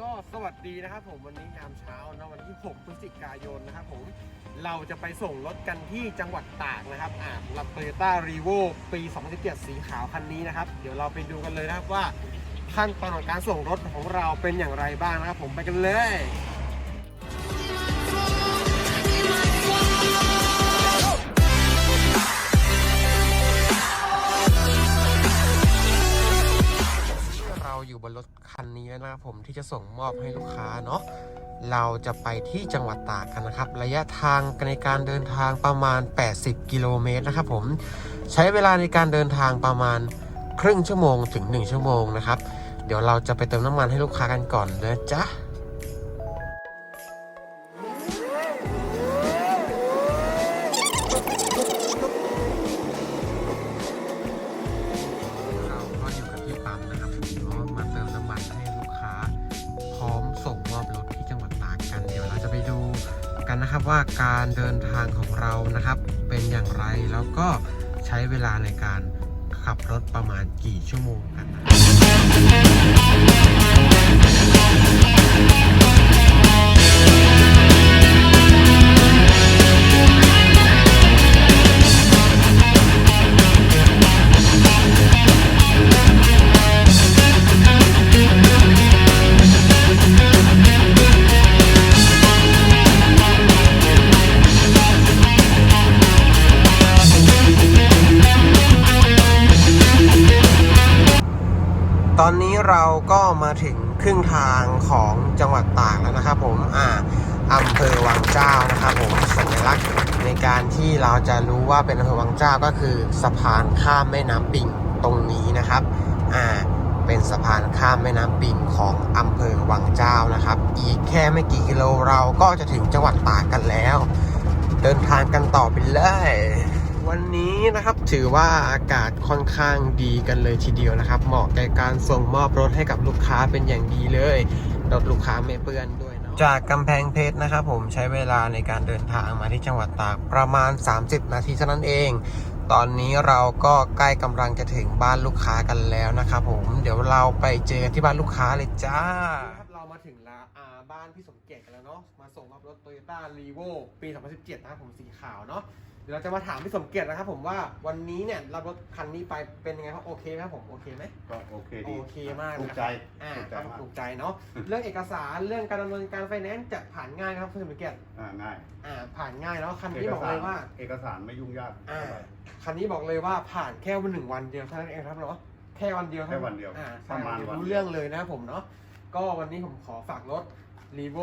ก็สวัสดีนะครับผมวันนี้ยามเช้านะวันที่ 6 พฤศจิกายนนะครับผมเราจะไปส่งรถกันที่จังหวัดตากนะครับอ่าลับโตโยต้ารีโวปี2017สีขาวคันนี้นะครับ เดี๋ยวเราไปดูกันเลยนะครับว่าขั้นตอนของการส่งรถของเราเป็นอย่างไรบ้างนะครับผมไปกันเลย รถคันนี้แล้วนะครับผมที่จะส่งมอบให้ลูกค้าเนาะเราจะไปที่จังหวัดตากกันนะครับ ระยะทางในการเดินทางประมาณ 80 กิโลเมตรนะครับผมใช้เวลาในการเดินทางประมาณครึ่งชั่วโมงถึง 1 ชั่วโมงนะครับ เดี๋ยวเราจะไปเติมน้ำมันให้ลูกค้ากันก่อนนะจ๊ะ นะครับว่าการเดินทางของเรานะครับเป็นอย่างไรแล้วก็ใช้เวลาในการขับรถประมาณกี่ชั่วโมงกัน ตอนนี้เราก็มาถึงครึ่งทางของจังหวัดตากแล้วนะครับ ผมอ่าอำเภอวังเจ้านะครับผมสัญลักษณ์ในการที่เราจะรู้ว่าเป็นอำเภอวังเจ้าก็คือสะพานข้ามแม่น้ำปิงตรงนี้นะครับอ่าเป็นสะพานข้ามแม่น้ำปิงของอำเภอวังเจ้านะครับ อีกแค่ไม่กี่กิโลเราก็จะถึงจังหวัดตากกันแล้ว เดินทางกันต่อไปเลย วันนี้นะครับถือว่าอากาศค่อนข้างดีกันเลยทีเดียวนะครับ เหมาะแก่การส่งมอบรถให้กับลูกค้าเป็นอย่างดีเลยรถลูกค้าไม่เปื้อนด้วยเนาะจากกำแพงเพชรนะครับผมใช้เวลาในการเดินทางมาที่จังหวัดตากประมาณ 30 นาทีเท่านั้นเอง ตอนนี้เราก็ใกล้กำลังจะถึงบ้านลูกค้ากันแล้วนะครับผมเดี๋ยวเราไปเจอกันที่บ้านลูกค้าเลยจ้า อ่าบ้านพี่สมเกียรติกันแล้วเนาะมาส่งมอบรถ Toyota r e v o ปี 2017 นะครับผมสีขาวเนาะเดี๋ยวเราจะมาถามพี่สมเกียรตินะครับผมว่าวันนี้เนี่ยรับรถคันนี้ไปเป็นยังไงครับโอเคไหมครับผมโอเคไหมก็โอเคโอดีเคมากถูเลยกใจอ่าถูกใจครับมากถูกใจเนาะเรื่องเอกสารเรื่องการดำเนินการไฟแนนซ์จะผ่านง่ายไหมครับพี่สมเกียรติอ่าง่ายอ่าผ่านง่ายเนาะคันนี้บอกเลยว่า เอกสารไม่ยุ่งยากอ่าคันนี้บอกเลยว่าผ่านแค่วันหนึ่งวันเดียวเท่านั้นเองครับเนาะแค่วันเดียวท่าแค่วันเดียวอ่าประมาณใช่วันรู้เดียวเรื่องเลยนะครับผมเนาะ ก็วันนี้ผมขอฝากรถรีโว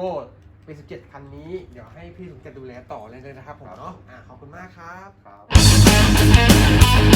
ปี17 คันนี้ เดี๋ยวให้พี่สมเกียรติดูแลต่อเลยนะครับผมเนาะอ่าขอบคุณมากครับ ครับ